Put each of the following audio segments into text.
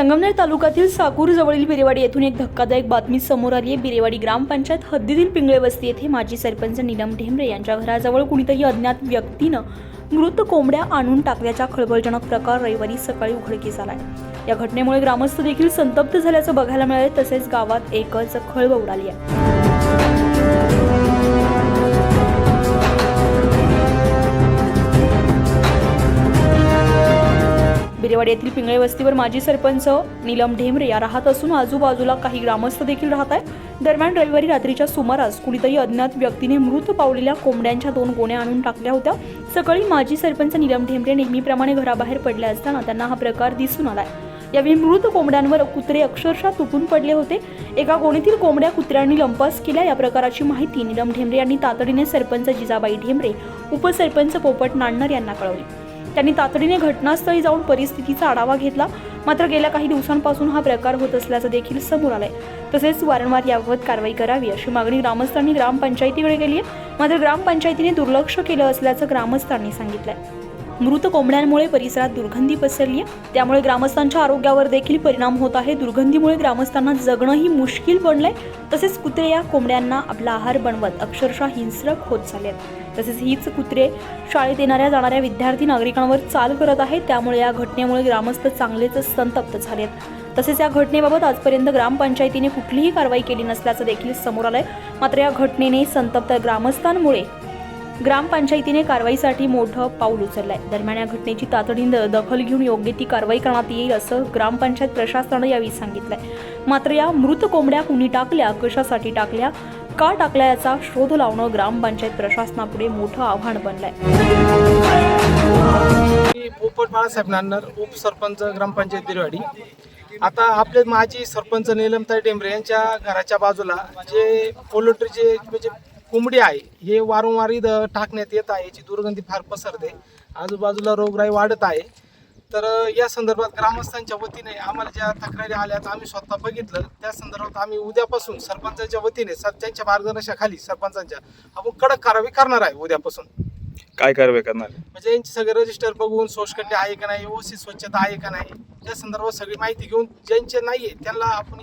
संगमनेर तालुक्यातील साकूर जवळील बिरेवाडी येथून एक धक्कादायक बातमी समोर आली आहे. बिरेवाडी ग्रामपंचायत हद्दीतील पिंगळे वस्ती येथे माजी सरपंच नीलम ढेमरे यांच्या घराजवळ कुणीतरी अज्ञात व्यक्तीनं मृत कोंबड्या आणून टाकल्याचा खळबळजनक प्रकार रविवारी सकाळी उघडकीस आहे या घटनेमुळे ग्रामस्थ देखील संतप्त झाल्याचं बघायला मिळाले तसेच गावात एकच खळबळ उडाली आहे. बिरेवाडी येथील पिंगळे वस्तीवर माजी सरपंच नीलम ढेमरे या राहत असून आजूबाजूला काही ग्रामस्थ देखील राहत आहेत. दरम्यान रविवारी रात्रीच्या सुमारास कुणीतरी अज्ञात व्यक्तीने मृत पावलेल्या कोंबड्यांच्या दोन गोण्या आणून टाकल्या होत्या. सकाळी माजी सरपंच नीलम ढेमरे नेहमीप्रमाणे घराबाहेर पडले असताना त्यांना हा प्रकार दिसून आलाय. यावेळी मृत कोंबड्यांवर कुत्रे अक्षरशः तुटून पडले होते. एका गोणीतील कोंबड्या कुत्र्यांनी लंपास केल्या. या प्रकाराची माहिती नीलम ढेमरे यांनी तातडीने सरपंच जिजाबाई ढेमरे उपसरपंच पोपट नान्नर यांना कळवली. त्यांनी तातडीने घटनास्थळी जाऊन परिस्थितीचा आढावा घेतला. मात्र गेल्या काही दिवसांपासून हा प्रकार होत असल्याचं देखील समोर आलंय. तसेच वारंवार याबाबत कारवाई करावी अशी मागणी ग्रामस्थांनी ग्रामपंचायतीकडे केली आहे मात्र ग्रामपंचायतीने दुर्लक्ष केलं असल्याचं ग्रामस्थांनी सांगितलंय. मृत कोंबड्यांमुळे परिसरात दुर्गंधी पसरली आहे. त्यामुळे ग्रामस्थांच्या आरोग्यावर देखील परिणाम होत आहे. दुर्गंधीमुळे ग्रामस्थांना जगणंही मुश्किल बनलंय तसेच कुत्रे या कोंबड्यांना आपला आहार बनवत अक्षरशः हिंस्रक होत झाले आहेत. तसेच हीच कुत्रे शाळेत येणाऱ्या जाणाऱ्या विद्यार्थी नागरिकांवर चाल करत आहेत. त्यामुळे या घटनेमुळे ग्रामस्थ चांगलेच संतप्त झाले आहेत. तसेच या घटनेबाबत आजपर्यंत ग्रामपंचायतीने कुठलीही कारवाई केली नसल्याचं देखील समोर आलंय. मात्र या घटनेने संतप्त ग्रामस्थांमुळे ग्रामपंचायतीने कारवाईसाठी मोठं पाऊल उचललंय. दरम्यान या घटनेची तातडीनं दखल घेऊन योग्य ती कारवाई करण्यात येईल असं ग्रामपंचायत प्रशासनानं यावेळी सांगितलंय. मात्र या मृत कोंबड्या कुणी टाकल्या कशासाठी टाकल्या का टाकल्या याचा शोध लावणं ग्रामपंचायत प्रशासनापुढे मोठं आव्हान बनलंय. मी पोपट बाळासाहेब नान्नर उपसरपंच ग्रामपंचायत दिरवाडी आता आपले माजी सरपंच नीलमताई टेंबरे यांच्या घराच्या बाजूला जे पोल्ट्रीचे म्हणजे कोंबडी आहे. हे वारंवार इथं टाकण्यात येत आहे. याची दुर्गंधी फार पसरते. आजूबाजूला रोगराई वाढत आहे. तर या संदर्भात ग्रामस्थांच्या वतीने आम्हाला ज्या तक्रारी आल्यात आम्ही स्वतः बघितलं. त्या संदर्भात आम्ही उद्यापासून सरपंचाच्या वतीने सर त्यांच्या मार्गदर्शनाखाली सरपंचांच्या आपण कडक कारवाई करणार आहे उद्यापासून. काय कारवाई करणार? म्हणजे यांचे सगळे रजिस्टर बघून सोशकट्टे आहे का नाही व्यवस्थित स्वच्छता आहे का नाही या संदर्भात सगळी माहिती घेऊन ज्यांचे नाही आहे त्यांना आपण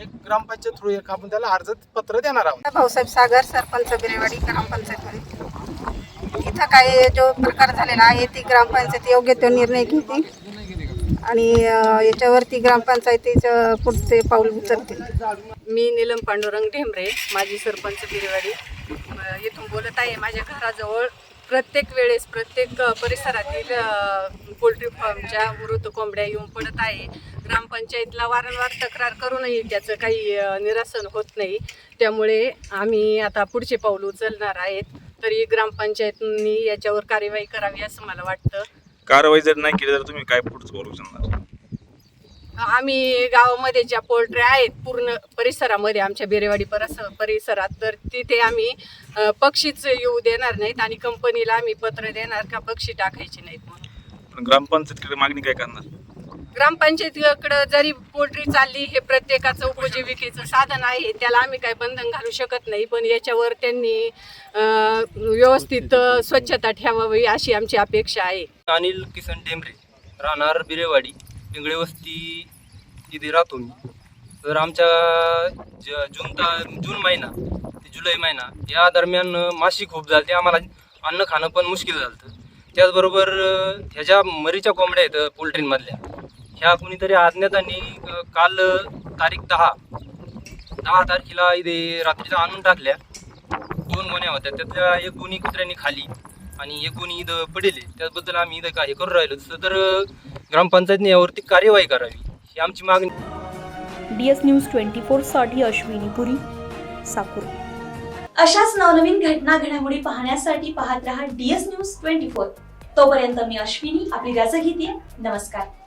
एक ग्रामपंचायत थ्रू एक आपण त्याला अर्ज पत्र देणार आहोत. भाऊसाहेब सागर सरपंच बिरेवाडी ग्रामपंचायतमध्ये. इथं काय जो प्रकार झालेला आहे ती ग्रामपंचायत योग्य तो निर्णय घेते. आणि याच्यावरती ग्रामपंचायतीचं पुढचे पाऊल उचलतील. मी नीलम पांडुरंग ढेमरे माजी सरपंच बिरेवाडी. अ, येथून बोलत आहे माझ्या घराजवळ प्रत्येक वेळेस प्रत्येक परिसरातील पोल्ट्री फार्मच्या मृत कोंबड्या येऊन पडत आहे. ग्रामपंचायतला वारंवार तक्रार करूनही त्याचं काही निरासन होत नाही. त्यामुळे आम्ही आता पुढचे पाऊल उचलणार आहेत. तरी ग्रामपंचायतनी याच्यावर कार्यवाही करावी असं मला वाटतं. कारवाई जर नाही केली तर तुम्ही काय पुढचं करू शकणार आम्ही गावामध्ये ज्या पोल्ट्री आहेत पूर्ण परिसरामध्ये आमच्या बिरेवाडी परस परिसरात तर तिथे आम्ही पक्षीच येऊ देणार नाहीत आणि कंपनीला आम्ही पत्र देणार का पक्षी टाकायचे नाहीत म्हणून. पण ग्रामपंचायतीकडे मागणी काय करणार? ग्रामपंचायतीकडं जरी पोल्ट्री चालली हे प्रत्येकाचं उपजीविकेचं साधन आहे त्याला आम्ही काही बंधन घालू शकत नाही पण याच्यावर त्यांनी व्यवस्थित स्वच्छता ठेवावी अशी आमची अपेक्षा आहे. अनिल किसन टेंबरे राहणार बिरेवाडी. पिंगळे वस्ती इथे राहतो मी. तर आमच्या ज जून ता जून महिना ते जुलै महिना या दरम्यान माशी खूप झालते आम्हाला अन्न खाणं पण मुश्किल झालं त्याचबरोबर ह्या ह्याच्या मरीच्या कोंबड्या आहेत पोल्ट्रीमधल्या ह्या कुणीतरी आज्ञात आणि काल तारीख दहा दहा तारखेला इथे रात्रीचा आणून टाकल्या. दोन गोण्या होत्या त्यातल्या एक गुणी कुत्र्यांनी खाली आणि एक गुणी इथं पडेल. त्याबद्दल आम्ही इथं काय करू राहिलो. तसं तर ग्रामपंचायतने यावरती कार्यवाही करावी ही आमची मागणी. डी एस न्यूज ट्वेंटी फोरसाठी अश्विनी पुरी साकूर. अशाच नवनवीन घटना घडामोडी पाहण्यासाठी पाहत रहा डीएस न्यूज ट्वेंटी फोर तोपर्यंत मी अश्विनी आपली रजा घेते. नमस्कार.